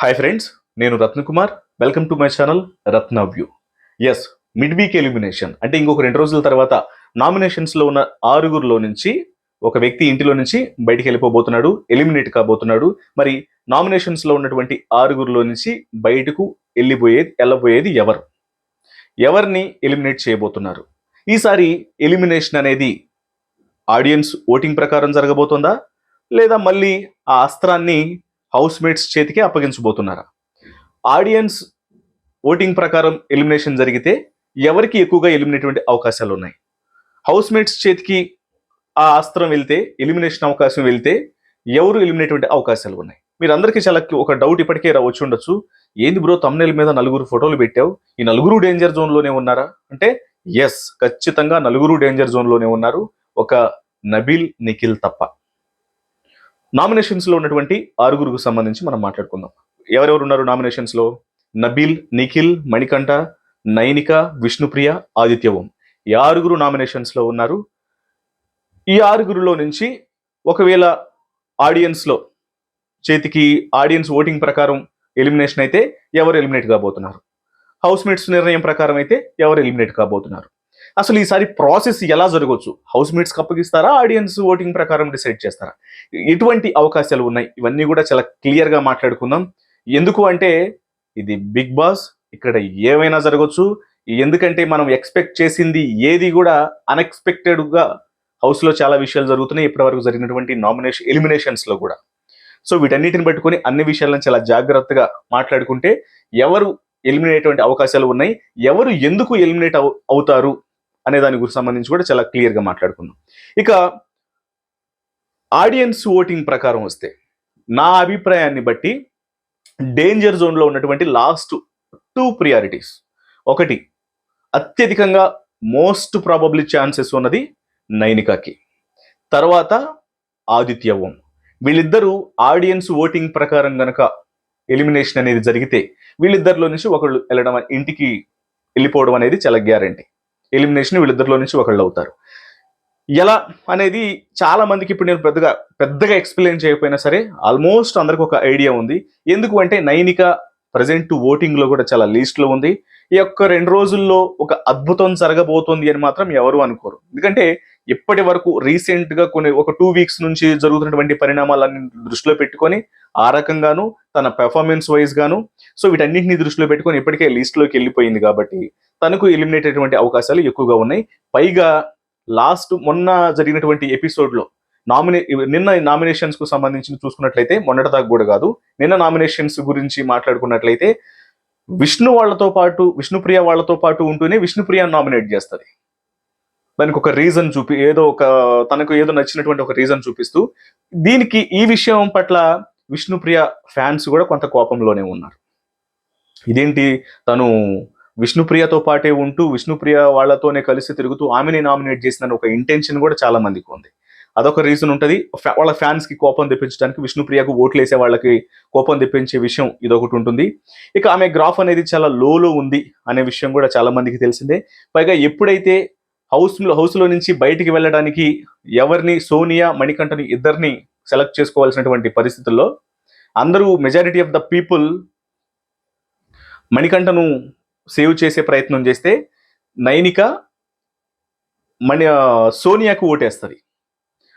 Hi friends నేను Ratnakumar welcome to my channel Ratna views mid week elimination అంటే ఇంకొక రెండు రోజుల తర్వాత నామినేషన్స్లో ఉన్న ఆరుగురిలో నుంచి ఒక వ్యక్తి ఇంటిలో నుంచి బయటికి వెళ్ళిపోబోతున్నాడు ఎలిమినేట్ కాబోతున్నాడు. మరి నామినేషన్స్లో ఉన్నటువంటి ఆరుగురిలో నుంచి బయటకు వెళ్ళిపోయేది వెళ్ళబోయేది ఎవరు? ఎవరిని ఎలిమినేట్ చేయబోతున్నారు? ఈసారి ఎలిమినేషన్ అనేది ఆడియన్స్ ఓటింగ్ ప్రకారం జరగబోతుందా? లేదా మళ్ళీ ఆ అస్త్రాన్ని హౌస్ మేట్స్ చేతికి అప్పగించబోతున్నారా? ఆడియన్స్ ఓటింగ్ ప్రకారం ఎలిమినేషన్ జరిగితే ఎవరికి ఎక్కువగా ఎలిమినేటువంటి అవకాశాలు ఉన్నాయి హౌస్ మేట్స్ చేతికి ఆ అస్త్రం వెళ్తే ఎలిమినేషన్ అవకాశం వెళ్తే ఎవరు ఎలిమినేట్ అవకాశాలు ఉన్నాయి మీరందరికీ చాలా ఒక డౌట్ ఇప్పటికే రా- వచ్చి ఉండొచ్చు. ఏంది బ్రో తమ్నేల్ మీద నలుగురు ఫోటోలు పెట్టావు? ఈ నలుగురు డేంజర్ జోన్లోనే ఉన్నారా? అంటే ఎస్ ఖచ్చితంగా నలుగురు డేంజర్ జోన్లోనే ఉన్నారు. ఒక నబీల్ నిఖిల్ తప్ప. నామినేషన్స్లో ఉన్నటువంటి ఆరుగురుకు సంబంధించి మనం మాట్లాడుకుందాం. ఎవరెవరు ఉన్నారు నామినేషన్స్లో? నబీల్ నిఖిల్ మణికంఠ నైనిక విష్ణుప్రియ ఆదిత్య ఓం ఈ ఆరుగురు నామినేషన్స్లో ఉన్నారు. ఈ ఆరుగురులో నుంచి ఒకవేళ ఆడియన్స్లో చేతికి ఆడియన్స్ ఓటింగ్ ప్రకారం ఎలిమినేషన్ అయితే ఎవరు ఎలిమినేట్ కాబోతున్నారు? హౌస్ మేట్స్ నిర్ణయం ప్రకారం అయితే ఎవరు ఎలిమినేట్ కాబోతున్నారు? అసలు ఈసారి ప్రాసెస్ ఎలా జరగవచ్చు? హౌస్ మేట్స్ అప్పగిస్తారా? ఆడియన్స్ ఓటింగ్ ప్రకారం డిసైడ్ చేస్తారా? ఎటువంటి అవకాశాలు ఉన్నాయి? ఇవన్నీ కూడా చాలా క్లియర్గా మాట్లాడుకుందాం. ఎందుకు అంటే ఇది బిగ్ బాస్ ఇక్కడ ఏమైనా జరగవచ్చు ఎందుకంటే మనం ఎక్స్పెక్ట్ చేసింది ఏది కూడా అన్ఎక్స్పెక్టెడ్గా హౌస్లో చాలా విషయాలు జరుగుతున్నాయి. ఇప్పటివరకు జరిగినటువంటి నామినేషన్ ఎలిమినేషన్స్లో కూడా. సో వీటన్నిటిని పట్టుకొని అన్ని విషయాలను చాలా జాగ్రత్తగా మాట్లాడుకుంటే ఎవరు ఎలిమినేట్ అయ్యేటువంటి అవకాశాలు ఉన్నాయి? ఎవరు ఎందుకు ఎలిమినేట్ అవుతారు? అనే దాని గురించి సంబంధించి కూడా చాలా క్లియర్గా మాట్లాడుకుందాం. ఇక ఆడియన్స్ ఓటింగ్ ప్రకారం వస్తే నా అభిప్రాయాన్ని బట్టి డేంజర్ జోన్లో ఉన్నటువంటి లాస్ట్ టూ ప్రియారిటీస్ ఒకటి అత్యధికంగా మోస్ట్ ప్రాబబ్లీ ఛాన్సెస్ ఉన్నది నైనికాకి. తర్వాత ఆదిత్య ఓం వీళ్ళిద్దరూ ఆడియన్స్ ఓటింగ్ ప్రకారం గనక ఎలిమినేషన్ అనేది జరిగితే వీళ్ళిద్దరిలో నుంచి ఒకళ్ళు వెళ్ళడం ఇంటికి వెళ్ళిపోవడం అనేది చాలా గ్యారంటీ ఎలిమినేషన్ వీళ్ళిద్దరిలో నుంచి ఒకళ్ళు అవుతారు. ఎలా అనేది చాలా మందికి ఇప్పుడు నేను పెద్దగా పెద్దగా ఎక్స్ప్లెయిన్ చేయకపోయినా సరే ఆల్మోస్ట్ అందరికి ఒక ఐడియా ఉంది. ఎందుకు అంటే నైనిక ప్రజెంట్ ఓటింగ్లో కూడా చాలా లీస్ట్లో ఉంది. ఈ యొక్క రెండు రోజుల్లో ఒక అద్భుతం జరగబోతోంది అని మాత్రం ఎవరు అనుకోరు. ఎందుకంటే ఇప్పటి వరకు రీసెంట్గా కొన్ని ఒక టూ వీక్స్ నుంచి జరుగుతున్నటువంటి పరిణామాలన్నీ దృష్టిలో పెట్టుకొని ఆ రకంగాను తన పెర్ఫార్మెన్స్ వైజ్ గాను సో వీటన్నింటినీ దృష్టిలో పెట్టుకొని ఇప్పటికే లిస్ట్లోకి వెళ్ళిపోయింది కాబట్టి తనకు ఎలిమినేట్ అయ్యేటువంటి అవకాశాలు ఎక్కువగా ఉన్నాయి. పైగా లాస్ట్ మొన్న జరిగినటువంటి ఎపిసోడ్లో నామినే నిన్న నామినేషన్స్కు సంబంధించి చూసుకున్నట్లయితే మొన్నటి దాకా కూడా కాదు. నిన్న నామినేషన్స్ గురించి మాట్లాడుకున్నట్లయితే విష్ణు వాళ్ళతో పాటు విష్ణుప్రియ వాళ్ళతో పాటు ఉంటూనే విష్ణుప్రియ నామినేట్ చేస్తుంది. దానికి ఒక రీజన్ చూపి ఏదో ఒక తనకు ఏదో నచ్చినటువంటి ఒక రీజన్ చూపిస్తూ దీనికి ఈ విషయం పట్ల విష్ణుప్రియ ఫ్యాన్స్ కూడా కొంత కోపంలోనే ఉన్నారు. ఇదేంటి? తను విష్ణుప్రియతో పాటే ఉంటూ విష్ణుప్రియ వాళ్ళతోనే కలిసి తిరుగుతూ ఆమెని నామినేట్ చేసిన ఒక ఇంటెన్షన్ కూడా చాలా మందికి ఉంది. అదొక రీజన్ ఉంటుంది. వాళ్ళ ఫ్యాన్స్కి కోపం తెప్పించడానికి విష్ణుప్రియకు ఓట్లు వేసే వాళ్ళకి కోపం తెప్పించే విషయం ఇదొకటి ఉంటుంది. ఇక ఆమె గ్రాఫ్ అనేది చాలా లోలో ఉంది అనే విషయం కూడా చాలా మందికి తెలిసిందే. పైగా ఎప్పుడైతే హౌస్ హౌస్లో నుంచి బయటికి వెళ్ళడానికి ఎవరిని సోనియా మణికంఠని ఇద్దరిని సెలెక్ట్ చేసుకోవాల్సినటువంటి పరిస్థితుల్లో అందరూ మెజారిటీ ఆఫ్ ద పీపుల్ మణికంఠను సేవ్ చేసే ప్రయత్నం చేస్తే నైనిక మణి సోనియాకు ఓటేస్తుంది.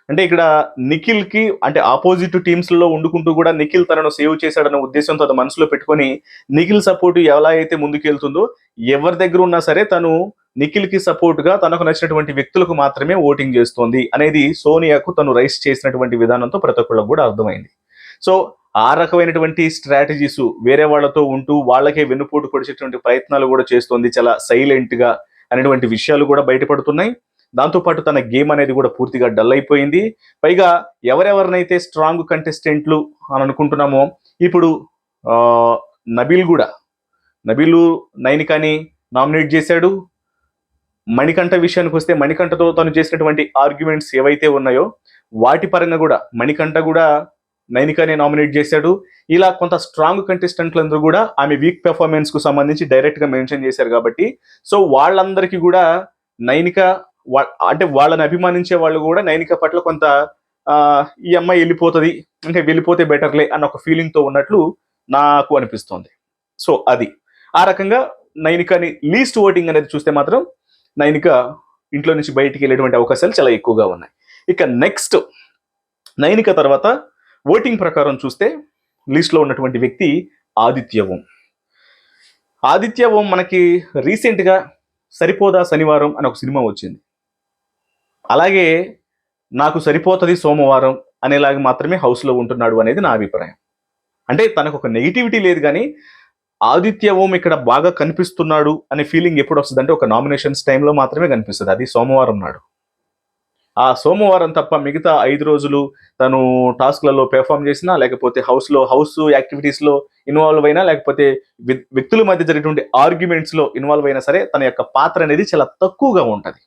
అంటే ఇక్కడ నిఖిల్కి అంటే ఆపోజిట్ టీమ్స్లో ఉండుకుంటూ కూడా నిఖిల్ తనను సేవ్ చేశాడన్న ఉద్దేశంతో అది మనసులో పెట్టుకొని నిఖిల్ సపోర్ట్ ఎలా అయితే ముందుకెళ్తుందో ఎవరి దగ్గర ఉన్నా సరే తను నిఖిల్కి సపోర్ట్గా తనకు నచ్చినటువంటి వ్యక్తులకు మాత్రమే ఓటింగ్ చేస్తోంది అనేది సోనియాకు తను రైస్ చేసినటువంటి విధానంతో ప్రతి ఒక్కళ్ళకు కూడా అర్థమైంది. సో ఆ రకమైనటువంటి స్ట్రాటజీస్ వేరే వాళ్ళతో ఉంటూ వాళ్ళకే వెన్నుపోటు పొడిచేటువంటి ప్రయత్నాలు కూడా చేస్తోంది. చాలా సైలెంట్గా అనేటువంటి విషయాలు కూడా బయటపడుతున్నాయి. దాంతోపాటు తన గేమ్ అనేది కూడా పూర్తిగా డల్ అయిపోయింది. పైగా ఎవరెవరినైతే స్ట్రాంగ్ కంటెస్టెంట్లు అని అనుకుంటున్నామో ఇప్పుడు నబీల్ కూడా. నబీలు నైనికాని నామినేట్ చేశాడు. మణికంఠ విషయానికి వస్తే మణికంఠతో తను చేసినటువంటి ఆర్గ్యుమెంట్స్ ఏవైతే ఉన్నాయో వాటి పరంగా కూడా మణికంఠ కూడా నైనికాని నామినేట్ చేశాడు. ఇలా కొంత స్ట్రాంగ్ కంటెస్టెంట్లందరూ కూడా ఆమె వీక్ పెర్ఫార్మెన్స్కు సంబంధించి డైరెక్ట్గా మెన్షన్ చేశారు కాబట్టి సో వాళ్ళందరికీ కూడా నైనిక అంటే వాళ్ళని అభిమానించే వాళ్ళు కూడా నైనిక పట్ల కొంత ఈ అమ్మాయి వెళ్ళిపోతుంది అంటే వెళ్ళిపోతే బెటర్లే అన్న ఒక ఫీలింగ్తో ఉన్నట్లు నాకు అనిపిస్తోంది. సో అది. ఆ రకంగా నైనికని లీస్ట్ ఓటింగ్ అనేది చూస్తే మాత్రం నైనిక ఇంట్లో నుంచి బయటికి వెళ్ళేటువంటి అవకాశాలు చాలా ఎక్కువగా ఉన్నాయి. ఇక నెక్స్ట్ నైనిక తర్వాత ఓటింగ్ ప్రకారం చూస్తే లిస్ట్లో ఉన్నటువంటి వ్యక్తి ఆదిత్య ఓం. ఆదిత్య ఓం మనకి రీసెంట్గా సరిపోదా శనివారం అని ఒక సినిమా వచ్చింది. అలాగే నాకు సరిపోతుంది సోమవారం అనేలాగా మాత్రమే హౌస్లో ఉంటున్నాడు అనేది నా అభిప్రాయం. అంటే తనకు ఒక నెగిటివిటీ లేదు కానీ ఆదిత్య ఓం ఇక్కడ బాగా కనిపిస్తున్నాడు అనే ఫీలింగ్ ఎప్పుడు వస్తుంది అంటే ఒక నామినేషన్స్ టైంలో మాత్రమే కనిపిస్తుంది. అది సోమవారం నాడు. ఆ సోమవారం తప్ప మిగతా ఐదు రోజులు తను టాస్క్లలో పెర్ఫామ్ చేసినా లేకపోతే హౌస్లో హౌస్ యాక్టివిటీస్లో ఇన్వాల్వ్ అయినా లేకపోతే వ్యక్తుల మధ్య జరిగేటువంటి ఆర్గ్యుమెంట్స్లో ఇన్వాల్వ్ అయినా సరే తన యొక్క పాత్ర అనేది చాలా తక్కువగా ఉంటుంది.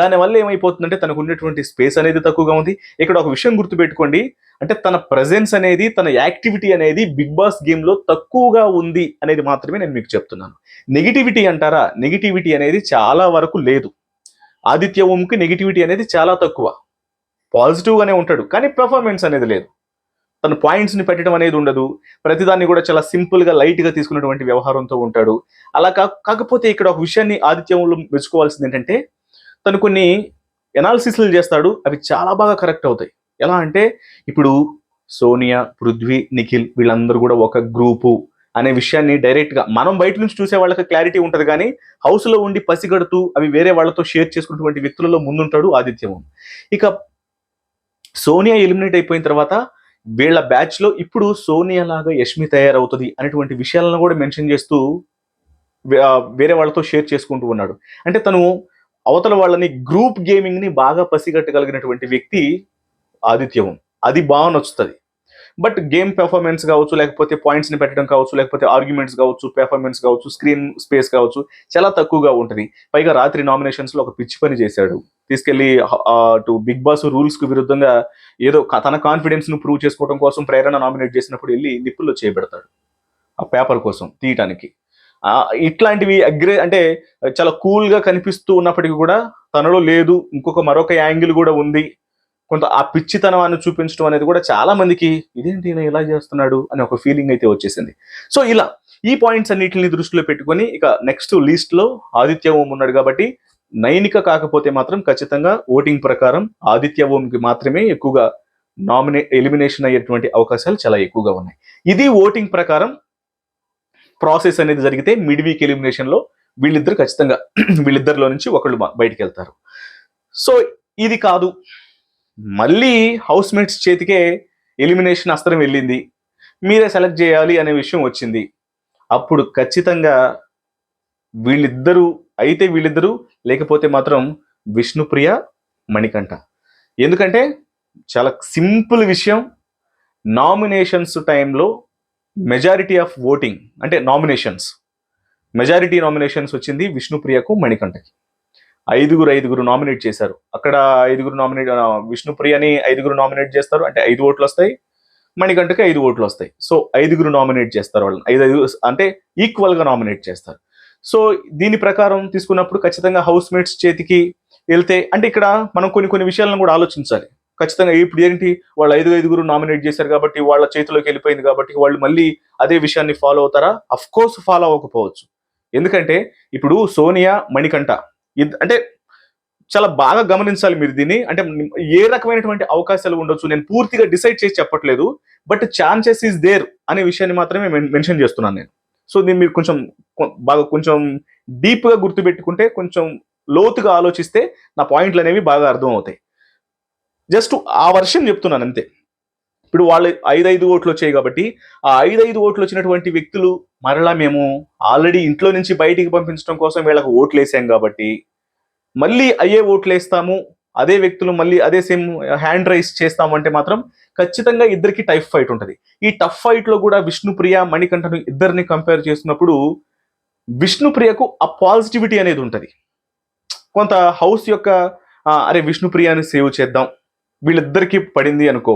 దానివల్ల ఏమైపోతుందంటే తనకు ఉండేటువంటి స్పేస్ అనేది తక్కువగా ఉంది. ఇక్కడ ఒక విషయం గుర్తుపెట్టుకోండి. అంటే తన ప్రజెన్స్ అనేది తన యాక్టివిటీ అనేది బిగ్ బాస్ గేమ్లో తక్కువగా ఉంది అనేది మాత్రమే నేను మీకు చెప్తున్నాను. నెగిటివిటీ అంటారా? నెగిటివిటీ అనేది చాలా వరకు లేదు. ఆదిత్య ఓంకి నెగిటివిటీ అనేది చాలా తక్కువ. పాజిటివ్గానే ఉంటాడు కానీ పెర్ఫార్మెన్స్ అనేది లేదు. తన పాయింట్స్ని పెట్టడం అనేది ఉండదు. ప్రతిదాన్ని కూడా చాలా సింపుల్గా లైట్గా తీసుకున్నటువంటి వ్యవహారంతో ఉంటాడు. అలా కాకపోతే ఇక్కడ ఒక విషయాన్ని ఆదిత్యంలో మెచ్చుకోవాల్సింది ఏంటంటే తను కొన్ని ఎనాలిసిస్లు చేస్తాడు అవి చాలా బాగా కరెక్ట్ అవుతాయి. ఎలా అంటే ఇప్పుడు సోనియా పృథ్వీ నిఖిల్ వీళ్ళందరూ కూడా ఒక గ్రూపు అనే విషయాన్ని డైరెక్ట్గా మనం బయట నుంచి చూసే వాళ్ళకి క్లారిటీ ఉంటుంది కానీ హౌస్లో ఉండి పసిగడుతూ అవి వేరే వాళ్ళతో షేర్ చేసుకున్నటువంటి వ్యక్తులలో ముందుంటాడు ఆదిత్యం ఇక సోనియా ఎలిమినేట్ అయిపోయిన తర్వాత వీళ్ళ బ్యాచ్లో ఇప్పుడు సోనియా లాగా యష్మి తయారవుతుంది అనేటువంటి విషయాలను కూడా మెన్షన్ చేస్తూ వేరే వాళ్ళతో షేర్ చేసుకుంటూ ఉన్నాడు. అంటే తను అవతల వాళ్ళని గ్రూప్ గేమింగ్ని బాగా పసిగట్టగలిగినటువంటి వ్యక్తి ఆదిత్యం అది బాగా నచ్చుతుంది. బట్ గేమ్ పెర్ఫార్మెన్స్ కావచ్చు లేకపోతే పాయింట్స్ని పెట్టడం కావచ్చు లేకపోతే ఆర్గ్యుమెంట్స్ కావచ్చు పెర్ఫార్మెన్స్ కావచ్చు స్క్రీన్ స్పేస్ కావచ్చు చాలా తక్కువగా ఉంటుంది. పైగా రాత్రి నామినేషన్స్లో ఒక పిచ్చి పని చేశాడు. తీసుకెళ్ళి అటు బిగ్ బాస్ రూల్స్కు విరుద్ధంగా ఏదో తన కాన్ఫిడెన్స్ను ప్రూవ్ చేసుకోవడం కోసం ప్రేరణ నామినేట్ చేసినప్పుడు వెళ్ళి నిప్పుల్లో చేయబెడతాడు ఆ పేపర్ కోసం తీయటానికి. ఇట్లాంటివి అగ్రే అంటే చాలా కూల్గా కనిపిస్తూ ఉన్నప్పటికీ కూడా తనలో లేదు. ఇంకొక మరొక యాంగిల్ కూడా ఉంది. కొంత ఆ పిచ్చితనాన్ని చూపించడం అనేది కూడా చాలా మందికి ఇదేంటి ఈయన ఇలా చేస్తున్నాడు అనే ఒక ఫీలింగ్ అయితే వచ్చేసింది. సో ఇలా ఈ పాయింట్స్ అన్నిటిని దృష్టిలో పెట్టుకొని ఇక నెక్స్ట్ లిస్ట్లో ఆదిత్య ఓం ఉన్నాడు కాబట్టి నైనిక కాకపోతే మాత్రం ఖచ్చితంగా ఓటింగ్ ప్రకారం ఆదిత్య ఓంకి మాత్రమే ఎక్కువగా నామినే ఎలిమినేషన్ అయ్యేటువంటి అవకాశాలు చాలా ఎక్కువగా ఉన్నాయి. ఇది ఓటింగ్ ప్రకారం ప్రాసెస్ అనేది జరిగితే మిడ్ వీక్ ఎలిమినేషన్లో వీళ్ళిద్దరు ఖచ్చితంగా వీళ్ళిద్దరిలో నుంచి ఒకళ్ళు బయటికి వెళ్తారు. సో ఇది కాదు. మళ్ళీ హౌస్ మేట్స్ చేతికే ఎలిమినేషన్ అస్త్రం వెళ్ళింది. మీరే సెలెక్ట్ చేయాలి అనే విషయం వచ్చింది. అప్పుడు ఖచ్చితంగా వీళ్ళిద్దరూ అయితే వీళ్ళిద్దరూ లేకపోతే మాత్రం విష్ణుప్రియ మణికంఠ. ఎందుకంటే చాలా సింపుల్ విషయం. నామినేషన్స్ టైంలో మెజారిటీ ఆఫ్ ఓటింగ్ అంటే నామినేషన్స్ మెజారిటీ నామినేషన్స్ వచ్చింది విష్ణుప్రియకు మణికంఠకి ఐదుగురు ఐదుగురు నామినేట్ చేశారు. అక్కడ ఐదుగురు నామినేట్ విష్ణుప్రియని ఐదుగురు నామినేట్ చేస్తారు. అంటే ఐదు ఓట్లు వస్తాయి. మణికంఠకి ఐదు ఓట్లు వస్తాయి. సో ఐదుగురు నామినేట్ చేస్తారు వాళ్ళని. ఐదు ఐదు అంటే ఈక్వల్గా నామినేట్ చేస్తారు. సో దీని ప్రకారం తీసుకున్నప్పుడు ఖచ్చితంగా హౌస్ మేట్స్ చేతికి వెళ్తే అంటే ఇక్కడ మనం కొన్ని కొన్ని విషయాలను కూడా ఆలోచించాలి. ఖచ్చితంగా ఇప్పుడు ఏంటి? వాళ్ళు ఐదు ఐదుగురు నామినేట్ చేశారు కాబట్టి వాళ్ళ చేతిలోకి వెళ్ళిపోయింది కాబట్టి వాళ్ళు మళ్ళీ అదే విషయాన్ని ఫాలో అవుతారా? అఫ్ కోర్స్ ఫాలో అవ్వకపోవచ్చు. ఎందుకంటే ఇప్పుడు సోనియా మణికంఠ ఇద్- అంటే చాలా బాగా గమనించాలి మీరు దీన్ని. అంటే ఏ రకమైనటువంటి అవకాశాలు ఉండొచ్చు నేను పూర్తిగా డిసైడ్ చేసి చెప్పట్లేదు. బట్ ఛాన్సెస్ ఈస్ దేర్ అనే విషయాన్ని మాత్రమే మెన్షన్ చేస్తున్నాను నేను. సో దీన్ని మీరు కొంచెం బాగా కొంచెం డీప్గా గుర్తుపెట్టుకుంటే కొంచెం లోతుగా ఆలోచిస్తే నా పాయింట్లు అనేవి బాగా అర్థం అవుతాయి జస్ట్ ఆ వర్షన్ చెప్తున్నాను అంతే. ఇప్పుడు వాళ్ళు ఐదు ఐదు ఓట్లు వచ్చాయి కాబట్టి ఆ ఐదు ఐదు ఓట్లు వచ్చినటువంటి వ్యక్తులు మరలా మేము ఆల్రెడీ ఇంట్లో నుంచి బయటికి పంపించడం కోసం వీళ్ళకి ఓట్లు వేసాం కాబట్టి మళ్ళీ అయ్యే ఓట్లు వేస్తాము అదే వ్యక్తులు మళ్ళీ అదే సేమ్ హ్యాండ్ రైస్ చేస్తాము అంటే మాత్రం ఖచ్చితంగా ఇద్దరికి టఫ్ ఫైట్ ఉంటుంది. ఈ టఫ్ ఫైట్లో కూడా విష్ణుప్రియ మణికంఠను ఇద్దరిని కంపేర్ చేసినప్పుడు విష్ణుప్రియకు ఆ పాజిటివిటీ అనేది ఉంటుంది. కొంత హౌస్ యొక్క అరే విష్ణుప్రియాని సేవ్ చేద్దాం వీళ్ళిద్దరికీ పడింది అనుకో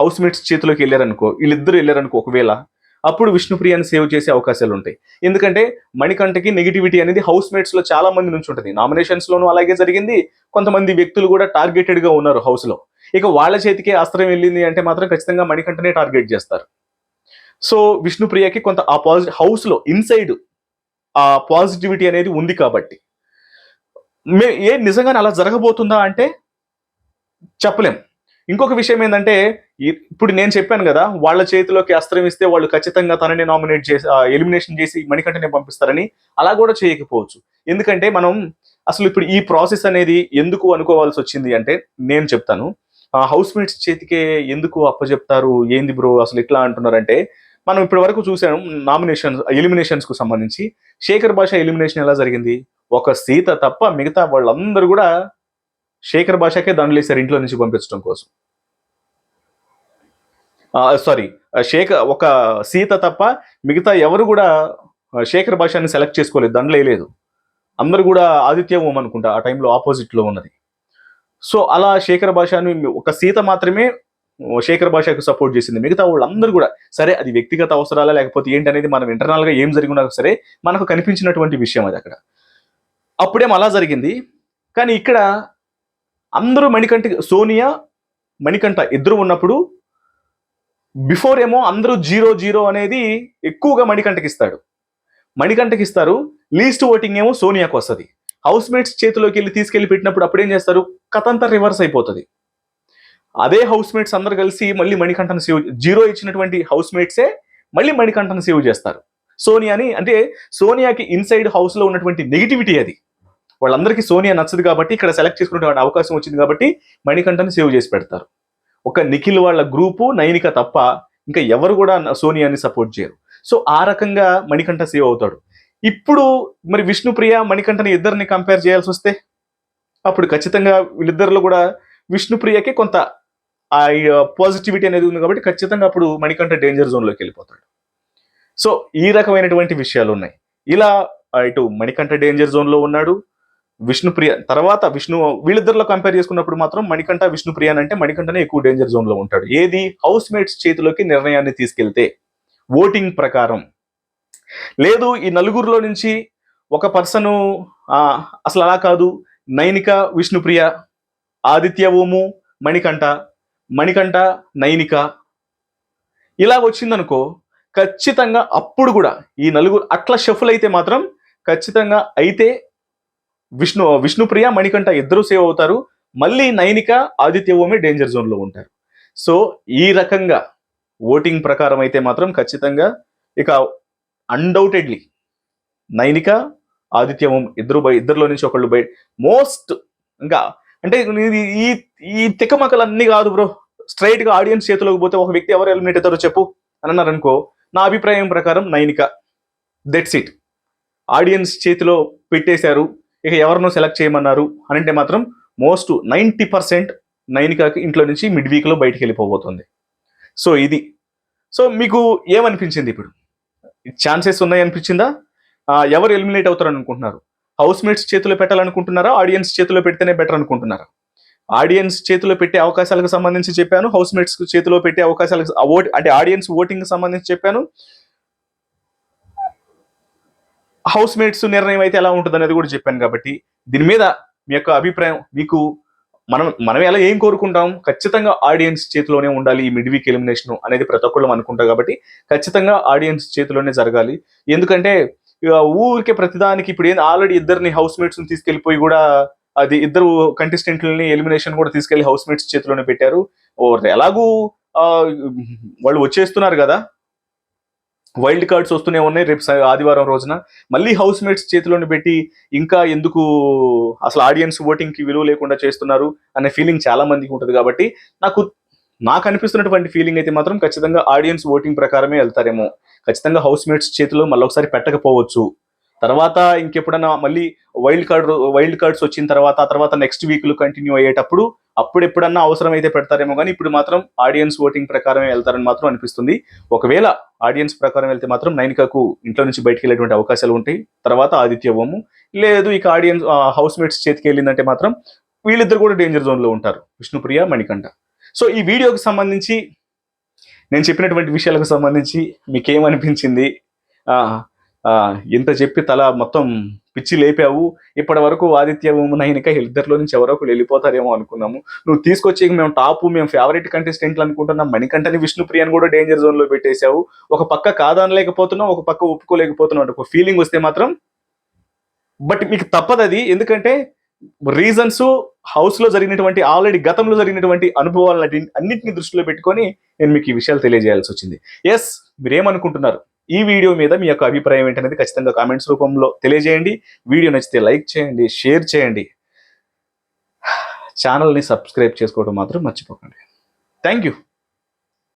హౌస్ మేట్స్ చేతిలోకి వెళ్ళారనుకో వీళ్ళిద్దరు వెళ్ళారనుకో ఒకవేళ అప్పుడు విష్ణుప్రియాని సేవ్ చేసే అవకాశాలు ఉంటాయి ఎందుకంటే మణికంఠకి నెగిటివిటీ అనేది హౌస్ మేట్స్లో చాలా మంది నుంచి ఉంటుంది. నామినేషన్స్ లోనూ అలాగే జరిగింది. కొంతమంది వ్యక్తులు కూడా టార్గెటెడ్గా ఉన్నారు హౌస్లో ఇక వాళ్ళ చేతికే అస్త్రం వెళ్ళింది అంటే మాత్రం ఖచ్చితంగా మణికంఠనే టార్గెట్ చేస్తారు. సో విష్ణుప్రియకి కొంత ఆ పాజిటివ్ హౌస్లో ఇన్సైడ్ ఆ పాజిటివిటీ అనేది ఉంది కాబట్టి. మే ఏ నిజంగానే అలా జరగబోతుందా అంటే చెప్పలేం. ఇంకొక విషయం ఏంటంటే ఇప్పుడు నేను చెప్పాను కదా వాళ్ళ చేతిలోకి అస్త్రం ఇస్తే వాళ్ళు ఖచ్చితంగా తనని నామినేట్ చేసి ఎలిమినేషన్ చేసి మణికంఠనే పంపిస్తారని అలా కూడా చేయకపోవచ్చు. ఎందుకంటే మనం అసలు ఇప్పుడు ఈ ప్రాసెస్ అనేది ఎందుకు అనుకోవాల్సి వచ్చింది అంటే నేను చెప్తాను. ఆ హౌస్ మేట్స్ చేతికే ఎందుకు అప్పచెప్తారు ఏంది బ్రో అసలు ఇట్లా అంటున్నారంటే మనం ఇప్పటి వరకు చూసాము నామినేషన్స్ ఎలిమినేషన్స్కు సంబంధించి శేఖర్ భాష ఎలిమినేషన్ ఎలా జరిగింది? ఒక సీత తప్ప మిగతా వాళ్ళందరూ కూడా శేఖర్ భాషకే దండలేశారు ఇంట్లో నుంచి పంపించడం కోసం. సారీ శేఖర్ ఒక సీత తప్ప మిగతా ఎవరు కూడా శేఖర్ భాషని సెలెక్ట్ చేసుకోలేదు దండలేయలేదు అందరూ కూడా ఆదిత్య ఓం అనుకుంటా ఆ టైంలో ఆపోజిట్లో ఉన్నది. సో అలా శేఖర్ భాషని ఒక సీత మాత్రమే శేఖర్ భాషకు సపోర్ట్ చేసింది. మిగతా వాళ్ళందరూ కూడా సరే అది వ్యక్తిగత అవసరాలా లేకపోతే ఏంటనేది మనం ఇంటర్నల్గా ఏం జరిగినా సరే మనకు కనిపించినటువంటి విషయం అది అక్కడ. అప్పుడేం అలా జరిగింది. కానీ ఇక్కడ అందరూ మణికంఠ సోనియా మణికంఠ ఇద్దరు ఉన్నప్పుడు బిఫోర్ ఏమో అందరూ జీరో జీరో అనేది ఎక్కువగా మణికంఠకి ఇస్తాడు. మణికంఠకి ఇస్తారు లీస్ట్ ఓటింగ్ ఏమో సోనియాకు వస్తుంది. హౌస్ మేట్స్ చేతిలోకి వెళ్ళి తీసుకెళ్ళి పెట్టినప్పుడు అప్పుడు ఏం చేస్తారు? కథ అంతా రివర్స్ అయిపోతుంది. అదే హౌస్ మేట్స్ అందరు కలిసి మళ్ళీ మణికంఠను సేవ్ జీరో ఇచ్చినటువంటి హౌస్ మేట్సే మళ్ళీ మణికంఠను సేవ్ చేస్తారు. సోనియాని అంటే సోనియాకి ఇన్సైడ్ హౌస్లో ఉన్నటువంటి నెగిటివిటీ అది. వాళ్ళందరికీ సోనియా నచ్చదు కాబట్టి ఇక్కడ సెలెక్ట్ చేసుకునేటువంటి అవకాశం వచ్చింది కాబట్టి మణికంఠని సేవ్ చేసి పెడతారు. ఒక నిఖిల్ వాళ్ళ గ్రూపు నైనిక తప్ప ఇంకా ఎవరు కూడా సోనియాని సపోర్ట్ చేయరు. సో ఆ రకంగా మణికంఠ సేవ్ అవుతాడు. ఇప్పుడు మరి విష్ణుప్రియ మణికంఠని ఇద్దరిని కంపేర్ చేయాల్సి వస్తే అప్పుడు ఖచ్చితంగా వీళ్ళిద్దరిలో కూడా విష్ణుప్రియకి కొంత ఆ పాజిటివిటీ అనేది ఉంది కాబట్టి ఖచ్చితంగా అప్పుడు మణికంఠ డేంజర్ జోన్లోకి వెళ్ళిపోతాడు. సో ఈ రకమైనటువంటి విషయాలు ఉన్నాయి. ఇలా ఇటు మణికంఠ డేంజర్ జోన్లో ఉన్నాడు. విష్ణుప్రియ తర్వాత విష్ణు వీళ్ళిద్దరిలో కంపేర్ చేసుకున్నప్పుడు మాత్రం మణికంఠ విష్ణుప్రియ అని అంటే మణికంఠనే ఎక్కువ డేంజర్ జోన్లో ఉంటాడు. ఏది? హౌస్ మేట్స్ చేతిలోకి నిర్ణయాన్ని తీసుకెళ్తే ఓటింగ్ ప్రకారం. లేదు ఈ నలుగురిలో నుంచి ఒక పర్సన్ అసలు అలా కాదు. నైనిక విష్ణుప్రియ ఆదిత్య ఓము మణికంఠ మణికంఠ నైనిక. ఇలా వచ్చిందనుకో ఖచ్చితంగా అప్పుడు కూడా ఈ నలుగురు అట్లా షఫుల్ అయితే మాత్రం ఖచ్చితంగా అయితే విష్ణు విష్ణుప్రియ మణికంఠ ఇద్దరు సేవ్ అవుతారు. మళ్ళీ నైనిక ఆదిత్య ఓమి డేంజర్ జోన్లో ఉంటారు. సో ఈ రకంగా ఓటింగ్ ప్రకారం అయితే మాత్రం ఖచ్చితంగా ఇక అన్డౌటెడ్లీ నైనిక ఆదిత్య ఓం ఇద్దరు బై ఇద్దరిలో నుంచి ఒకళ్ళు బై మోస్ట్ ఇంకా అంటే ఈ ఈ తిక్కమక్కలన్నీ కాదు బ్రో స్ట్రైట్గా ఆడియన్స్ చేతిలోకి పోతే ఒక వ్యక్తి ఎవరు ఎలిమినేట్ అవుతారో చెప్పు అని అన్నారు అనుకో నా అభిప్రాయం ప్రకారం నైనిక దెట్స్ ఇట్ ఆడియన్స్ చేతిలో పెట్టేశారు. ఇక ఎవరినో సెలెక్ట్ చేయమన్నారు అని అంటే మాత్రం మోస్ట్ నైంటీ పర్సెంట్ నైనికాకి ఇంట్లో నుంచి మిడ్ వీక్లో బయటికి వెళ్ళిపోబోతుంది. సో ఇది. సో మీకు ఏమనిపించింది ఇప్పుడు? ఛాన్సెస్ ఉన్నాయి అనిపించిందా ఎవరు ఎలిమినేట్ అవుతారని అనుకుంటున్నారు? హౌస్ మేట్స్ చేతిలో పెట్టాలనుకుంటున్నారా? ఆడియన్స్ చేతిలో పెడితేనే బెటర్ అనుకుంటున్నారా? ఆడియన్స్ చేతిలో పెట్టే అవకాశాలకు సంబంధించి చెప్పాను. హౌస్ మేట్స్ చేతిలో పెట్టే అవకాశాలకు ఓట్ అంటే ఆడియన్స్ ఓటింగ్ సంబంధించి చెప్పాను. హౌస్ మేట్స్ నిర్ణయం అయితే ఎలా ఉంటుంది అనేది కూడా చెప్పాను కాబట్టి దీని మీద మీ యొక్క అభిప్రాయం మీకు మనం మనం ఎలా ఏం కోరుకుంటాం? ఖచ్చితంగా ఆడియన్స్ చేతిలోనే ఉండాలి ఈ మిడ్ వీక్ ఎలిమినేషన్ అనేది ప్రతి ఒక్కళ్ళు అనుకుంటాం కాబట్టి ఖచ్చితంగా ఆడియన్స్ చేతిలోనే జరగాలి. ఎందుకంటే ఊరికే ప్రతిదానికి ఇప్పుడు ఏంది ఆల్రెడీ ఇద్దరిని హౌస్ మేట్స్ తీసుకెళ్ళిపోయి కూడా అది ఇద్దరు కంటెస్టెంట్లని ఎలిమినేషన్ కూడా తీసుకెళ్ళి హౌస్ మేట్స్ చేతిలోనే పెట్టారు. ఎలాగూ వాళ్ళు వచ్చేస్తున్నారు కదా. వైల్డ్ కార్డ్స్ వస్తూనే ఉన్నాయి. రేపు ఆదివారం రోజున. మళ్ళీ హౌస్ మేట్స్ చేతిలోని పెట్టి ఇంకా ఎందుకు అసలు ఆడియన్స్ ఓటింగ్కి విలువ లేకుండా చేస్తున్నారు అనే ఫీలింగ్ చాలా మందికి ఉంటుంది కాబట్టి నాకు నాకు అనిపిస్తున్నటువంటి ఫీలింగ్ అయితే మాత్రం ఖచ్చితంగా ఆడియన్స్ ఓటింగ్ ప్రకారమే వెళ్తారేమో. ఖచ్చితంగా హౌస్ మేట్స్ చేతిలో మళ్ళీ ఒకసారి పెట్టకపోవచ్చు. తర్వాత ఇంకెప్పుడన్నా మళ్ళీ వైల్డ్ కార్డ్ వైల్డ్ కార్డ్స్ వచ్చిన తర్వాత ఆ తర్వాత నెక్స్ట్ వీక్లో కంటిన్యూ అయ్యేటప్పుడు అప్పుడు ఎప్పుడన్నా అవసరం అయితే పెడతారేమో కానీ ఇప్పుడు మాత్రం ఆడియన్స్ ఓటింగ్ ప్రకారమే వెళ్తారని మాత్రం అనిపిస్తుంది. ఒకవేళ ఆడియన్స్ ప్రకారం వెళ్తే మాత్రం నైనికకు ఇంట్లో నుంచి బయటికి వెళ్ళేటువంటి అవకాశాలు ఉంటాయి. తర్వాత ఆదిత్య ఓము లేదు ఇక ఆడియన్స్ హౌస్ మేట్స్ చేతికి వెళ్ళిందంటే మాత్రం వీళ్ళిద్దరు కూడా డేంజర్ జోన్లో ఉంటారు. విష్ణుప్రియ మణికంఠ. సో ఈ వీడియోకి సంబంధించి నేను చెప్పినటువంటి విషయాలకు సంబంధించి మీకేమనిపించింది? ఇంత చెప్పి తల మొత్తం పిచ్చి లేపావు. ఇప్పటి వరకు ఆదిత్య నైనిక ఇద్దరిలో నుంచి ఎవరో ఒకరు వెళ్ళిపోతారేమో అనుకున్నాము. నువ్వు తీసుకొచ్చి మేము టాప్ మేము ఫేవరెట్ కంటెస్టెంట్లు అనుకుంటున్నాం. మణికంఠని విష్ణుప్రియని కూడా డేంజర్ జోన్లో పెట్టేశావు. ఒక పక్క కాదనలేకపోతున్నావు ఒక పక్క ఒప్పుకోలేకపోతున్నావు అంటే ఒక ఫీలింగ్ వస్తే మాత్రం బట్ మీకు తప్పదు అది. ఎందుకంటే రీజన్స్ హౌస్లో జరిగినటువంటి ఆల్రెడీ గతంలో జరిగినటువంటి అనుభవాలు అన్నింటిని దృష్టిలో పెట్టుకొని నేను మీకు ఈ విషయాలు తెలియజేయాల్సి వచ్చింది. ఎస్ మీరేమనుకుంటున్నారు? ఈ వీడియో మీద మీ యొక్క అభిప్రాయం ఏంటనేది ఖచ్చితంగా కామెంట్స్ రూపంలో తెలియజేయండి. వీడియో నచ్చితే లైక్ చేయండి షేర్ చేయండి. ఛానల్ని సబ్స్క్రైబ్ చేసుకోవడం మాత్రం మర్చిపోకండి. Thank you.